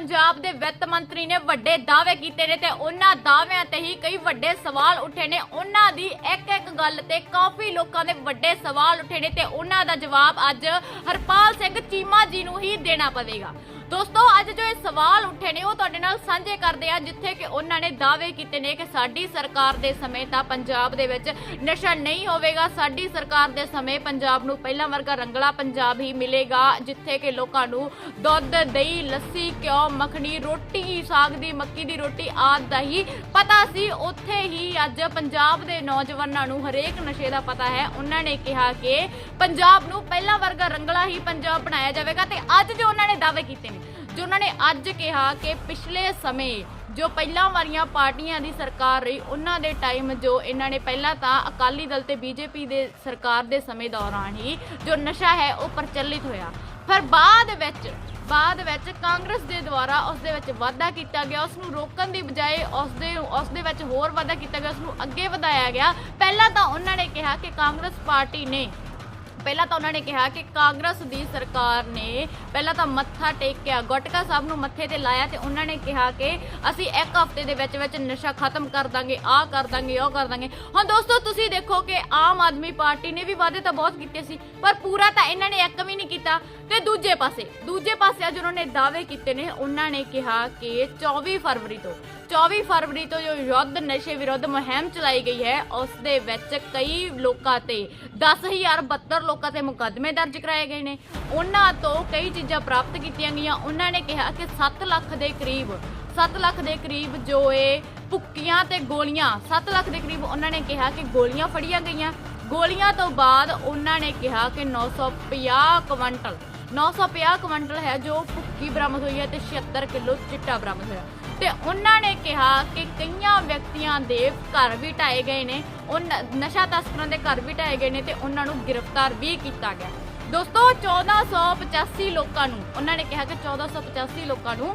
ਪੰਜਾਬ ਦੇ ਵਿੱਤ ਮੰਤਰੀ ਨੇ ਵੱਡੇ ਦਾਅਵੇ ਕੀਤੇ ਨੇ ਤੇ ਉਹਨਾਂ ਦਾਅਵਿਆਂ ਤੇ ਹੀ ਕਈ ਵੱਡੇ ਸਵਾਲ ਉੱਠੇ ਨੇ। ਉਹਨਾਂ ਦੀ ਇੱਕ ਇੱਕ ਗੱਲ ਤੇ ਕਾਫੀ ਲੋਕਾਂ ਦੇ ਵੱਡੇ ਸਵਾਲ ਉੱਠੇ ਨੇ ਤੇ ਉਹਨਾਂ ਦਾ ਜਵਾਬ ਅੱਜ ਹਰਪਾਲ ਸਿੰਘ ਚੀਮਾ ਜੀ ਨੂੰ ਹੀ ਦੇਣਾ ਪਵੇਗਾ। ਦੋਸਤੋ, ਅੱਜ ਜੋ ਇਹ ਸਵਾਲ ਉੱਠੇ ਨੇ, ਉਹ ਤੁਹਾਡੇ ਨਾਲ ਸਾਂਝੇ ਕਰਦੇ ਆ ਜਿੱਥੇ ਕਿ ਉਹਨਾਂ ਨੇ ਦਾਅਵੇ ਕੀਤੇ ਨੇ ਕਿ ਸਾਡੀ ਸਰਕਾਰ ਦੇ ਸਮੇਂ ਤਾਂ ਪੰਜਾਬ ਦੇ ਵਿੱਚ ਨਸ਼ਾ ਨਹੀਂ ਹੋਵੇਗਾ। ਸਾਡੀ ਸਰਕਾਰ ਦੇ ਸਮੇਂ ਪੰਜਾਬ ਨੂੰ ਪਹਿਲਾਂ ਵਰਗਾ ਰੰਗਲਾ ਪੰਜਾਬ ਹੀ ਮਿਲੇਗਾ, ਜਿੱਥੇ ਕਿ ਲੋਕਾਂ ਨੂੰ ਦੁੱਧ, ਦਹੀਂ, ਲੱਸੀ, ਘਿਓ, ਮੱਖਣੀ, ਰੋਟੀ, ਸਾਗ ਦੀ, ਮੱਕੀ ਦੀ ਰੋਟੀ ਆਦਿ ਦਾ ਹੀ ਪਤਾ ਸੀ। ਉੱਥੇ ਹੀ ਅੱਜ ਪੰਜਾਬ ਦੇ ਨੌਜਵਾਨਾਂ ਨੂੰ ਹਰੇਕ ਨਸ਼ੇ ਦਾ ਪਤਾ ਹੈ। ਉਹਨਾਂ ਨੇ ਕਿਹਾ ਕਿ ਪੰਜਾਬ ਨੂੰ ਪਹਿਲਾਂ ਵਰਗਾ ਰੰਗਲਾ ਹੀ ਪੰਜਾਬ ਬਣਾਇਆ ਜਾਵੇਗਾ ਤੇ ਅੱਜ ਜੋ ਉਹਨਾਂ ਨੇ ਦਾਅਵੇ ਕੀਤੇ ਨੇ ਜੋ ਉਹਨਾਂ ਨੇ ਅੱਜ ਕਿਹਾ ਕਿ ਪਿਛਲੇ ਸਮੇਂ ਜੋ ਪਹਿਲਾਂ ਵਾਲੀਆਂ ਪਾਰਟੀਆਂ ਦੀ ਸਰਕਾਰ ਰਹੀ, ਉਹਨਾਂ ਦੇ ਟਾਈਮ ਜੋ ਇਹਨਾਂ ਨੇ ਪਹਿਲਾਂ ਤਾਂ ਅਕਾਲੀ ਦਲ ਤੇ ਬੀਜੇਪੀ ਦੇ ਸਰਕਾਰ ਦੇ ਸਮੇਂ ਦੌਰਾਨ ਹੀ ਜੋ ਨਸ਼ਾ ਹੈ, ਉਹ ਪ੍ਰਚਲਿਤ ਹੋਇਆ। ਪਰ ਬਾਅਦ ਵਿੱਚ ਬਾਅਦ ਵਿੱਚ ਕਾਂਗਰਸ ਦੇ ਦੁਆਰਾ ਉਸ ਦੇ ਵਿੱਚ ਵਾਧਾ ਕੀਤਾ ਗਿਆ, ਉਸ ਨੂੰ ਰੋਕਣ ਦੀ ਬਜਾਏ ਉਸ ਦੇ ਉਸ ਦੇ ਵਿੱਚ ਹੋਰ ਵਾਧਾ ਕੀਤਾ ਗਿਆ, ਉਸ ਨੂੰ ਅੱਗੇ ਵਧਾਇਆ ਗਿਆ। ਪਹਿਲਾਂ ਤਾਂ ਉਹਨਾਂ ਨੇ ਕਿਹਾ ਕਿ ਕਾਂਗਰਸ ਪਾਰਟੀ ਨੇ ਪਹਿਲਾਂ ਤਾਂ ਉਹਨਾਂ ਨੇ ਕਿਹਾ ਕਿ ਕਾਂਗਰਸ ਦੀ ਸਰਕਾਰ ਨੇ ਪਹਿਲਾਂ ਤਾਂ ਮੱਥਾ ਟੇਕਿਆ ਗੋਟਕਾ ਸਾਹਿਬ ਨੂੰ ਮੱਥੇ ਤੇ ਲਾਇਆ ਤੇ ਉਹਨਾਂ ਨੇ ਕਿਹਾ ਕਿ ਅਸੀਂ ਇੱਕ ਹਫ਼ਤੇ ਦੇ ਵਿੱਚ ਵਿੱਚ ਨਸ਼ਾ ਖਤਮ ਕਰ ਦਾਂਗੇ, ਆਹ ਕਰ ਦਾਂਗੇ, ਉਹ ਕਰ ਦਾਂਗੇ। ਹੁਣ ਦੋਸਤੋ, ਤੁਸੀਂ ਦੇਖੋ ਕਿ ਆਮ ਆਦਮੀ ਪਾਰਟੀ ਨੇ ਵੀ ਵਾਅਦੇ ਤਾਂ ਬਹੁਤ ਕੀਤੇ ਸੀ, ਪਰ ਪੂਰਾ ਤਾਂ ਇਹਨਾਂ ਨੇ ਇੱਕ ਵੀ ਨਹੀਂ ਕੀਤਾ। ਤੇ ਦੂਜੇ ਪਾਸੇ ਦੂਜੇ ਪਾਸੇ ਅੱਜ ਉਹਨਾਂ ਨੇ ਦਾਅਵੇ ਕੀਤੇ ਨੇ, ਉਹਨਾਂ ਨੇ ਕਿਹਾ ਕਿ 24 ਫਰਵਰੀ ਤੋਂ 24 ਫਰਵਰੀ ਤੋਂ ਜੋ ਯੁੱਧ ਨਸ਼ੇ ਵਿਰੁੱਧ ਮੁਹਿੰਮ ਚਲਾਈ ਗਈ ਹੈ, ਉਸ ਦੇ ਵਿੱਚ ਕਈ ਲੋਕਾਂ ਤੇ 10072 ਲੋਕਾਂ ਤੇ ਮੁਕੱਦਮੇ ਦਰਜ ਕਰਾਏ ਗਏ ਨੇ। ਉਹਨਾਂ ਤੋਂ ਕਈ ਚੀਜ਼ਾਂ ਪ੍ਰਾਪਤ ਕੀਤੀਆਂ ਗਈਆਂ। ਉਹਨਾਂ ਨੇ ਕਿਹਾ ਕਿ 7 ਲੱਖ ਦੇ ਕਰੀਬ 7 ਲੱਖ ਦੇ ਕਰੀਬ ਜੋ ਇਹ ਭੁੱਕੀਆਂ ਤੇ ਗੋਲੀਆਂ 7 ਲੱਖ ਦੇ ਕਰੀਬ ਉਹਨਾਂ ਨੇ ਕਿਹਾ ਕਿ ਗੋਲੀਆਂ ਫੜੀਆਂ ਗਈਆਂ। ਗੋਲੀਆਂ ਤੋਂ ਬਾਅਦ ਉਹਨਾਂ ਨੇ ਕਿਹਾ ਕਿ 950 ਕੁਇੰਟਲ 950 ਕੁਇੰਟਲ ਹੈ ਜੋ ਭੁੱਕੀ ਬਰਾਮਦ ਹੋਈ ਹੈ ਤੇ 76 ਕਿਲੋ ਚਿੱਟਾ ਬਰਾਮਦ ਹੋਇਆ। ਤੇ ਉਹਨਾਂ ਨੇ ਕਿਹਾ ਕਿ ਕਈਆਂ ਵਿਅਕਤੀਆਂ ਦੇ ਘਰ ਵੀ ਢਾਏ ਗਏ ਨੇ, ਉਹ ਨਸ਼ਾ ਤਸਕਰਾਂ ਦੇ ਘਰ ਵੀ ਢਾਏ ਗਏ ਨੇ ਤੇ ਉਹਨਾਂ ਨੂੰ ਗ੍ਰਿਫਤਾਰ ਵੀ ਕੀਤਾ ਗਿਆ। ਦੋਸਤੋ 1485 ਲੋਕਾਂ ਨੂੰ, ਉਹਨਾਂ ਨੇ ਕਿਹਾ ਕਿ 1485 ਲੋਕਾਂ ਨੂੰ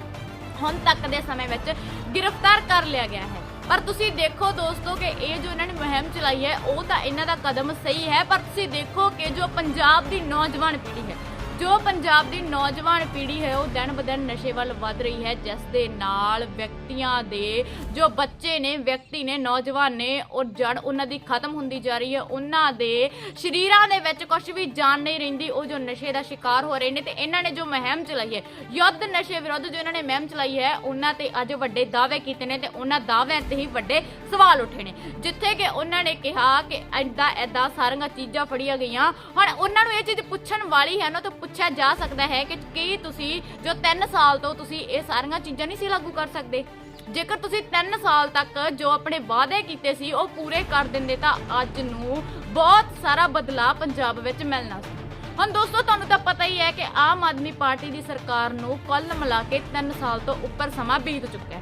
ਹੁਣ ਤੱਕ ਦੇ ਸਮੇਂ ਵਿੱਚ ਗ੍ਰਿਫਤਾਰ ਕਰ ਲਿਆ ਗਿਆ ਹੈ। ਪਰ ਤੁਸੀਂ ਦੇਖੋ ਦੋਸਤੋ ਕਿ ਇਹ ਜੋ ਇਹਨਾਂ ਨੇ ਮੁਹਿੰਮ ਚਲਾਈ ਹੈ, ਉਹ ਤਾਂ ਇਹਨਾਂ ਦਾ ਕਦਮ ਸਹੀ ਹੈ, ਪਰ ਤੁਸੀਂ ਦੇਖੋ ਕਿ ਜੋ ਪੰਜਾਬ ਦੀ ਨੌਜਵਾਨ ਪੀੜ੍ਹੀ ਹੈ ਜੋ ਪੰਜਾਬ ਦੀ ਨੌਜਵਾਨ ਪੀੜ੍ਹੀ ਹੈ, ਉਹ ਦਿਨ ਬਦਨ ਨਸ਼ੇ ਵੱਲ ਵੱਧ ਰਹੀ ਹੈ। ਜਿਸ ਦੇ ਨਾਲ ਵਿਅਕਤੀਆਂ ਦੇ ਜੋ ਬੱਚੇ ਨੇ, ਵਿਅਕਤੀ ਨੇ, ਨੌਜਵਾਨ ਨੇ, ਉਹ ਜੜ ਉਹਨਾਂ ਦੀ ਖਤਮ ਹੁੰਦੀ ਜਾ ਰਹੀ ਹੈ। ਉਹਨਾਂ ਦੇ ਸਰੀਰਾਂ ਦੇ ਵਿੱਚ ਕੁਝ ਵੀ ਜਾਨ ਨਹੀਂ ਰਹਿੰਦੀ, ਉਹ ਜੋ ਨਸ਼ੇ ਦਾ ਸ਼ਿਕਾਰ ਹੋ ਰਹੇ ਨੇ ਤੇ ਇਹਨਾਂ ਨੇ ਜੋ ਮੁਹਿੰਮ ਚਲਾਈ ਹੈ, ਯੁੱਧ ਨਸ਼ੇ ਵਿਰੁੱਧ ਜੋ ਇਹਨਾਂ ਨੇ ਮਹਿਮ ਚਲਾਈ ਹੈ, ਉਹਨਾਂ ਤੇ ਅੱਜ ਵੱਡੇ ਦਾਅਵੇ ਕੀਤੇ ਨੇ ਤੇ ਉਹਨਾਂ ਦਾਅਵਿਆਂ ਤੇ ਹੀ ਵੱਡੇ ਸਵਾਲ ਉੱਠੇ ਨੇ। ਜਿੱਥੇ ਕਿ ਉਹਨਾਂ ਨੇ ਕਿਹਾ ਕਿ ਐਦਾਂ ਐਦਾਂ ਸਾਰੀਆਂ ਚੀਜ਼ਾਂ ਫੜੀਆਂ ਗਈਆਂ। ਹੁਣ ਉਹਨਾਂ ਨੂੰ ਇਹ ਚੀਜ਼ ਪੁੱਛਣ ਵਾਲੀ ਹੈ ਨਾ, ਤਾਂ ਪੁੱਛਿਆ ਜਾ ਸਕਦਾ ਹੈ ਕਿ ਕੀ ਤੁਸੀਂ ਜੋ 3 ਸਾਲ ਤੋਂ ਤੁਸੀਂ ਇਹ ਸਾਰੀਆਂ ਚੀਜ਼ਾਂ ਨਹੀਂ ਸੀ ਲਾਗੂ ਕਰ ਸਕਦੇ। ਜੇਕਰ ਤੁਸੀਂ 3 ਸਾਲ ਤੱਕ ਜੋ ਆਪਣੇ ਵਾਅਦੇ ਕੀਤੇ ਸੀ, ਉਹ ਪੂਰੇ ਕਰ ਦਿੰਦੇ ਤਾਂ ਅੱਜ ਨੂੰ ਬਹੁਤ ਸਾਰਾ ਬਦਲਾਅ ਪੰਜਾਬ ਵਿੱਚ ਮਿਲਣਾ ਸੀ। ਹੁਣ ਦੋਸਤੋ, ਤੁਹਾਨੂੰ ਤਾਂ ਪਤਾ ਹੀ ਹੈ ਕਿ ਆਮ ਆਦਮੀ ਪਾਰਟੀ ਦੀ ਸਰਕਾਰ ਨੂੰ ਕੁੱਲ ਮਿਲਾ ਕੇ 3 ਸਾਲ ਤੋਂ ਉੱਪਰ ਸਮਾਂ ਬੀਤ ਚੁੱਕਾ ਹੈ।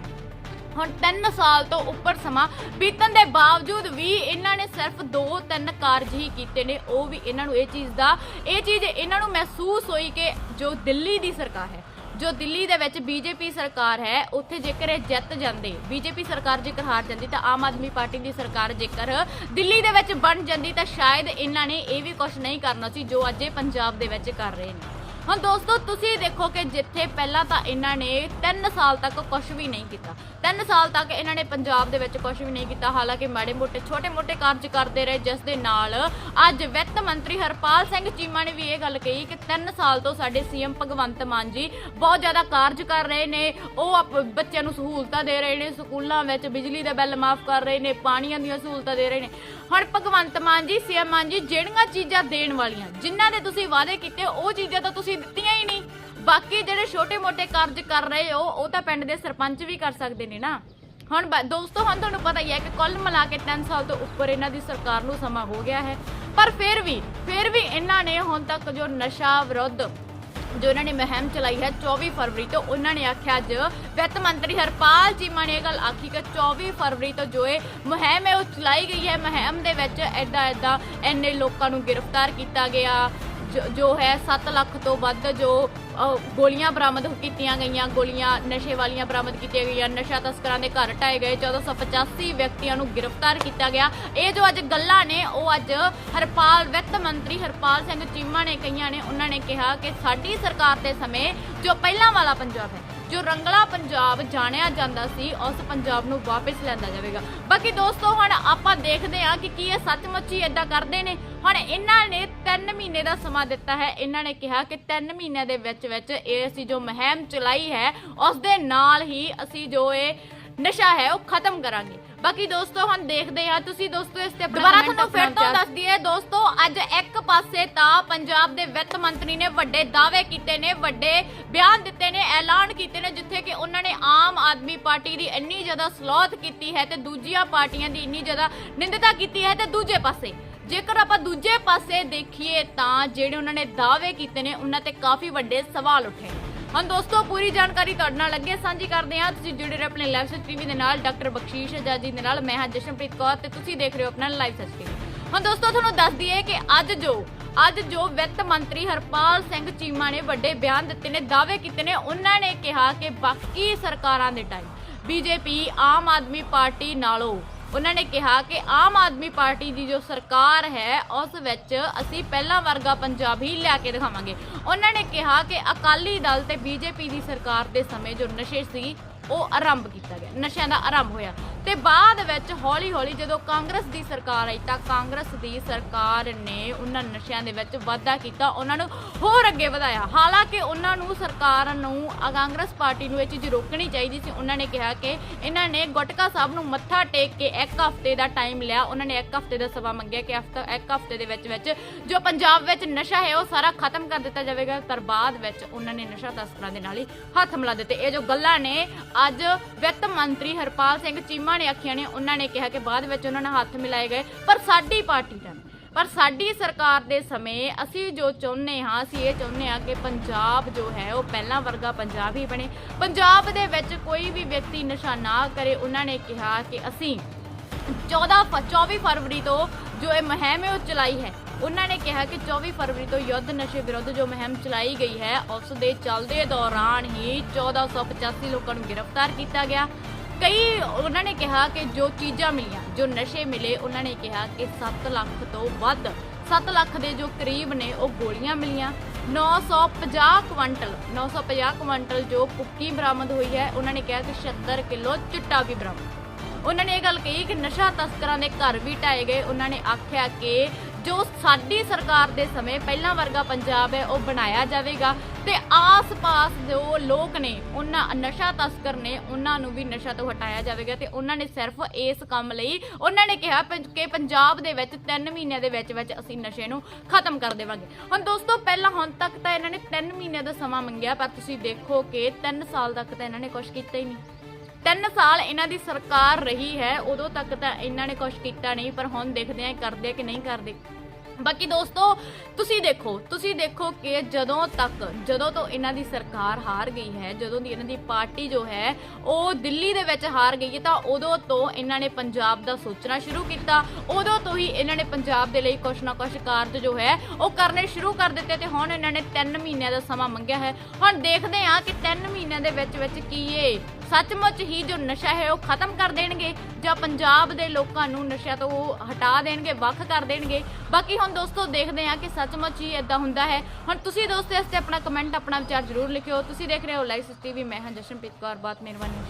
ਹੁਣ 3 ਸਾਲ ਤੋਂ ਉੱਪਰ ਸਮਾਂ ਬੀਤਣ ਦੇ ਬਾਵਜੂਦ ਵੀ ਇਹਨਾਂ ਨੇ ਸਿਰਫ 2-3 ਕਾਰਜ ਹੀ ਕੀਤੇ ਨੇ। ਉਹ ਵੀ ਇਹਨਾਂ ਨੂੰ ਇਹ ਚੀਜ਼ ਦਾ, ਇਹ ਚੀਜ਼ ਇਹਨਾਂ ਨੂੰ ਮਹਿਸੂਸ ਹੋਈ ਕਿ ਜੋ ਦਿੱਲੀ ਦੀ ਸਰਕਾਰ ਹੈ, ਜੋ ਦਿੱਲੀ ਦੇ ਵਿੱਚ ਬੀਜੇਪੀ ਸਰਕਾਰ ਹੈ, ਉੱਥੇ ਜੇਕਰ ਇਹ ਜਿੱਤ ਜਾਂਦੇ, ਬੀਜੇਪੀ ਸਰਕਾਰ ਜੇਕਰ ਹਾਰ ਜਾਂਦੀ ਤਾਂ ਆਮ ਆਦਮੀ ਪਾਰਟੀ ਦੀ ਸਰਕਾਰ ਜੇਕਰ ਦਿੱਲੀ ਦੇ ਵਿੱਚ ਬਣ ਜਾਂਦੀ ਤਾਂ ਸ਼ਾਇਦ ਇਹਨਾਂ ਨੇ ਇਹ ਵੀ ਕੁਝ ਨਹੀਂ ਕਰਨਾ ਸੀ ਜੋ ਅੱਜ ਇਹ ਪੰਜਾਬ ਦੇ ਵਿੱਚ ਕਰ ਰਹੇ ਨੇ। ਹੁਣ ਦੋਸਤੋ, ਤੁਸੀਂ ਦੇਖੋ ਕਿ ਜਿੱਥੇ ਪਹਿਲਾਂ ਤਾਂ ਇਹਨਾਂ ਨੇ 3 ਸਾਲ ਤੱਕ ਕੁਝ ਵੀ ਨਹੀਂ ਕੀਤਾ। 3 ਸਾਲ ਤੱਕ ਇਹਨਾਂ ਨੇ ਪੰਜਾਬ ਦੇ ਵਿੱਚ ਕੁਝ ਵੀ ਨਹੀਂ ਕੀਤਾ। ਹਾਲਾਂਕਿ ਮਾੜੇ ਮੋਟੇ, ਛੋਟੇ ਮੋਟੇ ਕਾਰਜ ਕਰਦੇ ਰਹੇ, ਜਿਸ ਦੇ ਨਾਲ ਅੱਜ ਵਿੱਤ ਮੰਤਰੀ ਹਰਪਾਲ ਸਿੰਘ ਚੀਮਾ ਨੇ ਵੀ ਇਹ ਗੱਲ ਕਹੀ ਕਿ 3 ਸਾਲ ਤੋਂ ਸਾਡੇ ਸੀਐਮ ਭਗਵੰਤ ਮਾਨ ਜੀ ਬਹੁਤ ਜ਼ਿਆਦਾ ਕਾਰਜ ਕਰ ਰਹੇ ਨੇ। ਉਹ ਆਪ- ਬੱਚਿਆਂ ਨੂੰ ਸਹੂਲਤਾਂ ਦੇ ਰਹੇ ਨੇ, ਸਕੂਲਾਂ ਵਿੱਚ ਬਿਜਲੀ ਦੇ ਬਿੱਲ ਮਾਫ ਕਰ ਰਹੇ ਨੇ, ਪਾਣੀਆਂ ਦੀਆਂ ਸਹੂਲਤਾਂ ਦੇ ਰਹੇ ਨੇ। ਹੁਣ ਭਗਵੰਤ ਮਾਨ ਜੀ, ਸੀਐਮ ਮਾਨ ਜੀ, ਜਿਹੜੀਆਂ ਚੀਜ਼ਾਂ ਦੇਣ ਵਾਲੀਆਂ, ਜਿਨ੍ਹਾਂ ਦੇ ਤੁਸੀਂ ਵਾਅਦੇ ਕੀਤੇ, ਉਹ ਚੀਜ਼ਾਂ ਤਾਂ ਤੁਸੀਂ ਦਿੱਤੀਆਂ ਹੀ ਨਹੀਂ। ਬਾਕੀ ਜਿਹੜੇ ਛੋਟੇ-ਮੋਟੇ ਕਾਰਜ ਕਰ ਰਹੇ ਹੋ, ਉਹ ਤਾਂ ਪਿੰਡ ਦੇ ਸਰਪੰਚ ਵੀ ਕਰ ਸਕਦੇ ਨੇ ਨਾ। ਹੁਣ ਦੋਸਤੋ, ਹੁਣ ਤੁਹਾਨੂੰ ਪਤਾ ਹੀ ਹੈ ਕਿ ਕੁੱਲ ਮਿਲਾ ਕੇ 3 ਸਾਲ ਤੋਂ ਉੱਪਰ ਇਹਨਾਂ ਦੀ ਸਰਕਾਰ ਨੂੰ ਸਮਾਂ ਹੋ ਗਿਆ ਹੈ। ਪਰ ਫਿਰ ਵੀ ਫਿਰ ਵੀ ਇਹਨਾਂ ਨੇ ਹੁਣ ਤੱਕ ਜੋ ਨਸ਼ਾ ਵਿਰੁੱਧ ਜੋ ਉਹਨਾਂ ਨੇ ਮੁਹਿੰਮ ਚਲਾਈ ਹੈ 24 ਫਰਵਰੀ ਤੋਂ, ਉਹਨਾਂ ਨੇ ਆਖਿਆ ਅੱਜ ਵਿੱਤ ਮੰਤਰੀ ਹਰਪਾਲ ਚੀਮਾ ਨੇ ਇਹ ਗੱਲ ਆਖੀ ਕਿ 24 ਫਰਵਰੀ ਤੋਂ ਜੋ ਇਹ ਮੁਹਿੰਮ ਹੈ, ਉਹ ਚਲਾਈ ਗਈ ਹੈ। ਮੁਹਿੰਮ ਦੇ ਵਿੱਚ ਐਦਾਂ ਐਦਾਂ ਇੰਨੇ ਲੋਕਾਂ ਨੂੰ ਗ੍ਰਿਫਤਾਰ ਕੀਤਾ ਗਿਆ। ਜੋ- ਜੋ ਹੈ 7 ਲੱਖ ਤੋਂ ਵੱਧ ਜੋ ਗੋਲੀਆਂ ਬਰਾਮਦ ਕੀਤੀਆਂ ਗਈਆਂ, ਗੋਲੀਆਂ ਨਸ਼ੇ ਵਾਲੀਆਂ ਬਰਾਮਦ ਕੀਤੀਆਂ ਗਈਆਂ, ਨਸ਼ਾ ਤਸਕਰਾਂ ਦੇ ਘਰ ਢਾਏ ਗਏ 1485 ਵਿਅਕਤੀਆਂ ਨੂੰ ਗ੍ਰਿਫਤਾਰ ਕੀਤਾ ਗਿਆ। ਇਹ ਜੋ ਅੱਜ ਗੱਲਾਂ ਨੇ, ਉਹ ਅੱਜ ਹਰਪਾਲ, ਵਿੱਤ ਮੰਤਰੀ ਹਰਪਾਲ ਸਿੰਘ ਚੀਮਾ ਨੇ ਕਹੀਆਂ ਨੇ, ਉਹਨਾਂ ਨੇ ਕਿਹਾ ਕਿ ਸਾਡੀ ਸਰਕਾਰ ਦੇ ਸਮੇਂ ਜੋ ਪਹਿਲਾਂ ਵਾਲਾ ਪੰਜਾਬ ਹੈ ਜੋ ਰੰਗਲਾ ਪੰਜਾਬ ਜਾਣਿਆ ਜਾਂਦਾ ਸੀ, ਉਸ ਪੰਜਾਬ ਨੂੰ ਵਾਪਸ ਲਿਆਂਦਾ ਜਾਵੇਗਾ। ਬਾਕੀ ਦੋਸਤੋ, ਹੁਣ ਆਪਾਂ ਦੇਖਦੇ ਹਾਂ ਕਿ ਕੀ ਇਹ ਸੱਚਮੁੱਚ ਹੀ ਇਦਾਂ ਕਰਦੇ ਨੇ। ਹੁਣ ਇਹਨਾਂ ਨੇ 3 ਮਹੀਨੇ ਦਾ ਸਮਾਂ ਦਿੱਤਾ ਹੈ। ਇਹਨਾਂ ਨੇ ਕਿਹਾ ਕਿ 3 ਮਹੀਨਿਆਂ ਦੇ ਵਿੱਚ ਵਿੱਚ ਇਹ ਅਸੀਂ ਜੋ ਮੁਹਿੰਮ ਚਲਾਈ ਹੈ, ਉਸ ਦੇ ਨਾਲ ਹੀ ਅਸੀਂ ਜੋ ਇਹ ਨਸ਼ਾ ਹੈ ਉਹ ਖਤਮ ਕਰਾਂਗੇ। ਬਾਕੀ ਦੋਸਤੋ ਹੁਣ ਦੇਖਦੇ ਹਾਂ ਤੁਸੀਂ ਦੋਸਤੋ ਇਸ ਤੇ ਦੁਬਾਰਾ ਤੁਹਾਨੂੰ ਫਿਰ ਤੋਂ ਦੱਸ ਦਈਏ ਦੋਸਤੋ ਅੱਜ ਇੱਕ ਪਾਸੇ ਤਾਂ ਪੰਜਾਬ ਦੇ ਵਿੱਤ ਮੰਤਰੀ ਨੇ ਵੱਡੇ ਦਾਅਵੇ ਕੀਤੇ ਨੇ ਵੱਡੇ ਬਿਆਨ ਦਿੱਤੇ ਨੇ ਐਲਾਨ ਕੀਤੇ ਨੇ ਜਿੱਥੇ ਕਿ ਉਹਨਾਂ ਨੇ ਆਮ ਆਦਮੀ ਪਾਰਟੀ ਦੀ ਇੰਨੀ ਜ਼ਿਆਦਾ ਸਲੋਥ ਕੀਤੀ ਹੈ ਤੇ ਦੂਜੀਆਂ ਪਾਰਟੀਆਂ ਦੀ ਇੰਨੀ ਜ਼ਿਆਦਾ ਨਿੰਦਤਾ ਕੀਤੀ ਹੈ ਤੇ ਦੂਜੇ ਪਾਸੇ। ਜੇਕਰ ਆਪਾਂ ਦੂਜੇ ਪਾਸੇ ਦੇਖੀਏ ਤਾਂ ਜਿਹੜੇ ਉਹਨਾਂ ਨੇ ਦਾਅਵੇ ਕੀਤੇ ਨੇ ਉਹਨਾਂ ਤੇ ਕਾਫੀ ਵੱਡੇ ਸਵਾਲ ਉੱਠੇ ਨੇ। ਹੁਣ ਦੋਸਤੋ, ਪੂਰੀ ਜਾਣਕਾਰੀ ਤੁਹਾਡੇ ਨਾਲ ਅੱਗੇ ਸਾਂਝੀ ਕਰਦੇ ਹਾਂ। ਤੁਸੀਂ ਜੁੜੇ ਰਹੋ ਆਪਣੇ ਲਾਈਵ ਸੱਚ ਟੀਵੀ ਦੇ ਨਾਲ ਡਾਕਟਰ ਬਖਸ਼ੀਸ਼ ਆਜ਼ਾਦੀ ਦੇ ਨਾਲ। ਮੈਂ ਹਾਂ ਜਸ਼ਨਪ੍ਰੀਤ ਕੌਰ ਤੇ ਤੁਸੀਂ ਦੇਖ ਰਹੇ ਹੋ ਆਪਣਾ ਲਾਈਵ ਸੱਚ ਟੀਵੀ ਹੁਣ ਦੋਸਤੋ, ਤੁਹਾਨੂੰ ਦੱਸ ਦਈਏ ਕਿ ਅੱਜ ਜੋ ਅੱਜ ਜੋ ਵਿੱਤ ਮੰਤਰੀ ਹਰਪਾਲ ਸਿੰਘ ਚੀਮਾ ਨੇ ਵੱਡੇ ਬਿਆਨ ਦਿੱਤੇ ਨੇ, ਦਾਅਵੇ ਕੀਤੇ ਨੇ, ਉਹਨਾਂ ਨੇ ਕਿਹਾ ਕਿ ਬਾਕੀ ਸਰਕਾਰਾਂ ਦੇ time BJP, Aam Aadmi party ਨਾਲੋਂ ਉਹਨਾਂ ਨੇ ਕਿਹਾ ਕਿ ਆਮ ਆਦਮੀ ਪਾਰਟੀ ਦੀ ਜੋ ਸਰਕਾਰ ਹੈ, ਉਸ ਵਿੱਚ ਅਸੀਂ ਪਹਿਲਾ ਵਰਗਾ ਪੰਜਾਬ ਹੀ ਲਿਆ ਕੇ ਦਿਖਾਵਾਂਗੇ। ਉਹਨਾਂ ਨੇ ਕਿਹਾ ਕਿ ਅਕਾਲੀ ਦਲ ਤੇ ਬੀਜੇਪੀ ਦੀ ਸਰਕਾਰ ਦੇ ਸਮੇਂ ਜੋ ਨਸ਼ੇ ਸੀ, ਉਹ ਆਰੰਭ ਕੀਤਾ ਗਿਆ। ਨਸ਼ਿਆਂ ਦਾ ਆਰੰਭ ਹੋਇਆ। ਤੇ ਬਾਅਦ ਵਿੱਚ ਹੌਲੀ ਹੌਲੀ ਜਦੋਂ ਕਾਂਗਰਸ ਦੀ ਸਰਕਾਰ ਆਈ ਤਾਂ ਕਾਂਗਰਸ ਦੀ ਸਰਕਾਰ ਨੇ ਉਹਨਾਂ ਨਸ਼ਿਆਂ ਦੇ ਵਿੱਚ ਵਾਧਾ ਕੀਤਾ, ਉਹਨਾਂ ਨੂੰ ਹੋਰ ਅੱਗੇ ਵਧਾਇਆ। ਹਾਲਾਂਕਿ ਉਹਨਾਂ ਨੂੰ ਸਰਕਾਰ ਨੂੰ ਕਾਂਗਰਸ ਪਾਰਟੀ ਨੂੰ ਇਹ ਚੀਜ਼ ਰੋਕਣੀ ਚਾਹੀਦੀ ਸੀ। ਉਹਨਾਂ ਨੇ ਕਿਹਾ ਕਿ ਇਹਨਾਂ ਨੇ ਗੁਟਕਾ ਸਾਹਿਬ ਨੂੰ ਮੱਥਾ ਟੇਕ ਕੇ ਇੱਕ ਹਫ਼ਤੇ ਦਾ ਟਾਈਮ ਲਿਆ। ਉਹਨਾਂ ਨੇ ਇੱਕ ਹਫ਼ਤੇ ਦਾ ਸਮਾਂ ਮੰਗਿਆ ਕਿ ਇੱਕ ਹਫ਼ਤੇ ਦੇ ਵਿੱਚ ਵਿੱਚ ਜੋ ਪੰਜਾਬ ਵਿੱਚ ਨਸ਼ਾ ਹੈ ਉਹ ਸਾਰਾ ਖਤਮ ਕਰ ਦਿੱਤਾ ਜਾਵੇਗਾ। ਪਰ ਬਾਅਦ ਵਿੱਚ ਉਹਨਾਂ ਨੇ ਨਸ਼ਾ ਤਸਕਰਾਂ ਦੇ ਨਾਲ ਹੀ ਹੱਥ ਮਿਲਾ ਦਿੱਤੇ। ਇਹ ਜੋ ਗੱਲਾਂ ਨੇ, ਅੱਜ ਵਿੱਤ ਮੰਤਰੀ ਹਰਪਾਲ ਸਿੰਘ ਚੀਮਾ ਨੇ ਆਖੀਆਂ ਨੇ, ਉਹਨਾਂ ਨੇ ਕਿਹਾ ਕਿ ਬਾਅਦ ਵਿੱਚ ਉਹਨਾਂ ਨਾਲ ਹੱਥ ਮਿਲਾਏ ਗਏ। ਪਰ ਸਾਡੀ ਪਾਰਟੀ ਦਾ ਪਰ ਸਾਡੀ ਸਰਕਾਰ ਦੇ ਸਮੇਂ ਅਸੀਂ ਜੋ ਚਾਹੁੰਦੇ ਹਾਂ, ਅਸੀਂ ਇਹ ਚਾਹੁੰਦੇ ਹਾਂ ਕਿ ਪੰਜਾਬ ਜੋ ਹੈ, ਉਹ ਪਹਿਲਾਂ ਵਰਗਾ ਪੰਜਾਬ ਹੀ ਬਣੇ। ਪੰਜਾਬ ਦੇ ਵਿੱਚ ਕੋਈ ਵੀ ਵਿਅਕਤੀ ਨਸ਼ਾ ਨਾ ਕਰੇ, ਉਹਨਾਂ ਨੇ ਕਿਹਾ ਕਿ ਅਸੀਂ 14 24 ਫਰਵਰੀ ਤੋਂ ਜੋ ਇਹ ਮੁਹਿੰਮ ਉਹ ਚਲਾਈ ਹੈ। ਉਹਨਾਂ ਨੇ ਕਿਹਾ ਕਿ 24 ਫਰਵਰੀ ਤੋਂ ਯੁੱਧ ਨਸ਼ੇ ਵਿਰੁੱਧ ਜੋ ਮੁਹਿੰਮ ਚਲਾਈ ਗਈ ਹੈ, ਉਸ ਦੇ ਚੱਲਦੇ ਦੌਰਾਨ ਹੀ 1485 ਲੋਕਾਂ ਨੂੰ ਗ੍ਰਿਫਤਾਰ ਕੀਤਾ ਗਿਆ। ਕਈ ਉਹਨਾਂ ਨੇ ਕਿਹਾ ਕਿ ਜੋ ਚੀਜ਼ਾਂ ਮਿਲੀਆਂ, ਜੋ ਨਸ਼ੇ ਮਿਲੇ, ਉਹਨਾਂ ਨੇ ਕਿਹਾ ਕਿ 7 ਲੱਖ ਤੋਂ ਵੱਧ 7 ਲੱਖ ਦੇ ਜੋ ਕਰੀਬ ਨੇ, ਉਹ ਗੋਲੀਆਂ ਮਿਲੀਆਂ। 950 ਕੁਇੰਟਲ 950 ਕੁਇੰਟਲ ਜੋ ਕੁੱਕੀ ਬਰਾਮਦ ਹੋਈ ਹੈ, ਉਹਨਾਂ ਨੇ ਕਿਹਾ ਕਿ 76 ਕਿਲੋ ਚਿੱਟਾ ਵੀ ਬਰਾਮਦ। ਉਹਨਾਂ ਨੇ ਇਹ ਗੱਲ ਕਹੀ ਕਿ ਨਸ਼ਾ ਤਸਕਰਾਂ ਦੇ ਘਰ ਵੀ ਢਾਏ ਗਏ। ਉਹਨਾਂ ਨੇ ਆਖਿਆ ਕਿ ਜੋ ਸਾਡੀ ਸਰਕਾਰ ਦੇ ਸਮੇਂ ਪਹਿਲਾਂ ਵਰਗਾ ਪੰਜਾਬ ਹੈ, ਉਹ ਬਣਾਇਆ ਜਾਵੇਗਾ। ਤੇ ਆਸ-ਪਾਸ ਜੋ ਲੋਕ ਨੇ, ਉਹਨਾਂ ਨਸ਼ਾ ਤਸਕਰ ਨੇ, ਉਹਨਾਂ ਨੂੰ ਵੀ ਨਸ਼ਾ ਤੋਂ ਹਟਾਇਆ ਜਾਵੇਗਾ ਤੇ ਉਹਨਾਂ ਨੇ ਸਿਰਫ ਇਸ ਕੰਮ ਲਈ ਉਹਨਾਂ ਨੇ ਕਿਹਾ ਕਿ ਪੰਜਾਬ ਦੇ ਵਿੱਚ 3 ਮਹੀਨਿਆਂ ਦੇ ਵਿੱਚ ਵਿੱਚ ਅਸੀਂ ਨਸ਼ੇ ਨੂੰ ਖਤਮ ਕਰ ਦੇਵਾਂਗੇ। ਹੁਣ ਦੋਸਤੋ, ਪਹਿਲਾਂ ਹੁਣ ਤੱਕ ਤਾਂ ਇਹਨਾਂ ਨੇ 3 ਮਹੀਨਿਆਂ ਦਾ ਸਮਾਂ ਮੰਗਿਆ, ਪਰ ਤੁਸੀਂ ਦੇਖੋ ਕਿ 3 ਸਾਲ ਤੱਕ ਤਾਂ ਇਹਨਾਂ ਨੇ ਕੁਝ ਕੀਤਾ ਹੀ ਨਹੀਂ। ਤਿੰਨ ਸਾਲ ਇਹਨਾਂ ਦੀ ਸਰਕਾਰ ਰਹੀ ਹੈ, ਉਦੋਂ ਤੱਕ ਤਾਂ ਇਹਨਾਂ ਨੇ ਕੁਝ ਕੀਤਾ ਨਹੀਂ, ਪਰ ਹੁਣ ਦੇਖਦੇ ਆਂ ਕਰਦੇ ਕਿ ਨਹੀਂ ਕਰਦੇ। ਬਾਕੀ ਦੋਸਤੋ, ਤੁਸੀਂ ਦੇਖੋ ਤੁਸੀਂ ਦੇਖੋ ਕਿ ਜਦੋਂ ਤੱਕ, ਜਦੋਂ ਤੋਂ ਇਹਨਾਂ ਦੀ ਸਰਕਾਰ ਹਾਰ ਗਈ ਹੈ, ਜਦੋਂ ਦੀ ਇਹਨਾਂ ਦੀ ਪਾਰਟੀ ਜੋ ਹੈ, ਉਹ ਦਿੱਲੀ ਦੇ ਵਿੱਚ ਹਾਰ ਗਈ ਹੈ, ਤਾਂ ਉਦੋਂ ਤੋਂ ਇਹਨਾਂ ਨੇ ਪੰਜਾਬ ਦਾ ਸੋਚਣਾ ਸ਼ੁਰੂ ਕੀਤਾ। ਉਦੋਂ ਤੋਂ ਹੀ ਇਹਨਾਂ ਨੇ ਪੰਜਾਬ ਦੇ ਲਈ ਕੁਛ ਨਾ ਕੁਛ ਕਾਰਜ ਜੋ ਹੈ, ਉਹ ਕਰਨੇ ਸ਼ੁਰੂ ਕਰ ਦਿੱਤੇ ਤੇ ਹੁਣ ਇਹਨਾਂ ਨੇ 3 ਮਹੀਨਿਆਂ ਦਾ ਸਮਾਂ ਮੰਗਿਆ ਹੈ। ਹੁਣ ਦੇਖਦੇ ਹਾਂ ਕਿ 3 ਮਹੀਨਿਆਂ ਦੇ ਵਿੱਚ ਵਿੱਚ ਕੀ ਇਹ ਸੱਚਮੁੱਚ ਹੀ ਜੋ ਨਸ਼ਾ ਹੈ ਉਹ ਖਤਮ ਕਰ ਦੇਣਗੇ ਜਾਂ ਪੰਜਾਬ ਦੇ ਲੋਕਾਂ ਨੂੰ ਨਸ਼ਿਆਂ ਤੋਂ ਹਟਾ ਦੇਣਗੇ, ਵੱਖ ਕਰ ਦੇਣਗੇ। ਬਾਕੀ ਹੁਣ ਦੋਸਤੋ ਦੇਖਦੇ ਹਾਂ ਕਿ ਸੱਚਮੁੱਚ ਹੀ ਇਦਾਂ ਹੁੰਦਾ ਹੈ। ਹੁਣ ਤੁਸੀਂ ਦੋਸਤੋ ਇਸ ਤੇ ਆਪਣਾ ਕਮੈਂਟ ਆਪਣਾ ਵਿਚਾਰ ਜ਼ਰੂਰ ਲਿਖਿਓ। ਤੁਸੀਂ ਦੇਖ ਰਹੇ ਹੋ ਲਾਈਵ ਟੀਵੀ ਮੈਂ ਹਾਂ ਜਸ਼ਨਪ੍ਰੀਤ ਕੌਰ ਬਾਤ ਮਿਹਰਬਾਨੀ।